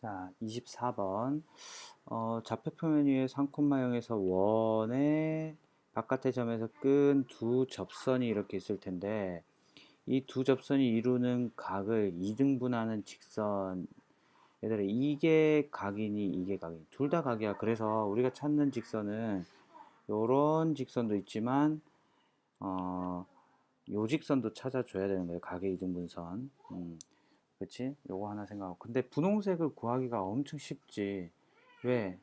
자, 24번. 어, 좌표표면 위에 3,0에서 원의 바깥의 점에서 끈 두 접선이 이렇게 있을 텐데, 이 두 접선이 이루는 각을 2등분하는 직선, 얘들아, 이게 각이니, 이게 각이니. 둘 다 각이야. 그래서 우리가 찾는 직선은, 요런 직선도 있지만, 어, 요 직선도 찾아줘야 되는 거예요. 각의 2등분선. 음. 그치? 요거 하나 생각하고. 근데 분홍색을 구하기가 엄청 쉽지. 왜?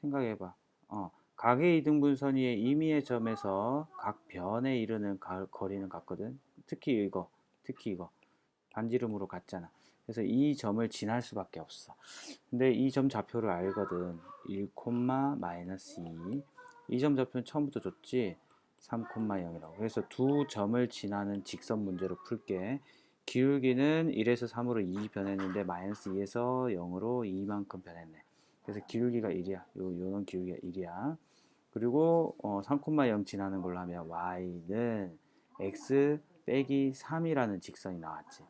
생각해봐. 어, 각의 이등분선 위에 임의의 점에서 각 변에 이르는 가- 거리는 같거든. 특히 이거, 특히 이거. 반지름으로 같잖아. 그래서 이 점을 지날 수밖에 없어. 근데 이 점 좌표를 알거든. 1, 마이너스 2. 이 점 좌표는 처음부터 줬지. 3,0이라고. 그래서 두 점을 지나는 직선 문제로 풀게. 기울기는 1에서 3으로 2 변했는데 마이너스 2에서 0으로 2만큼 변했네. 그래서 기울기가 1이야. 요, 요런 기울기가 1이야. 그리고 어, 3,0 지나는 걸로 하면 y는 x 빼기 3이라는 직선이 나왔지.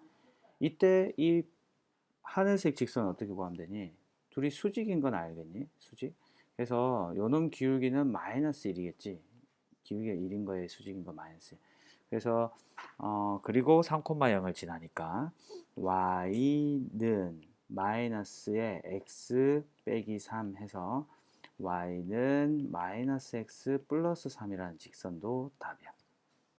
이때 이 하늘색 직선 어떻게 구하면 되니? 둘이 수직인 건 알겠니? 수직. 그래서 요놈 기울기는 마이너스 1이겠지. 기울기가 1인 거에 수직인 거 마이너스 1. 그래서 어 그리고 3,0을 지나니까 y는 마이너스에 x 빼기 3 해서 y는 마이너스 x 플러스 3이라는 직선도 답이야.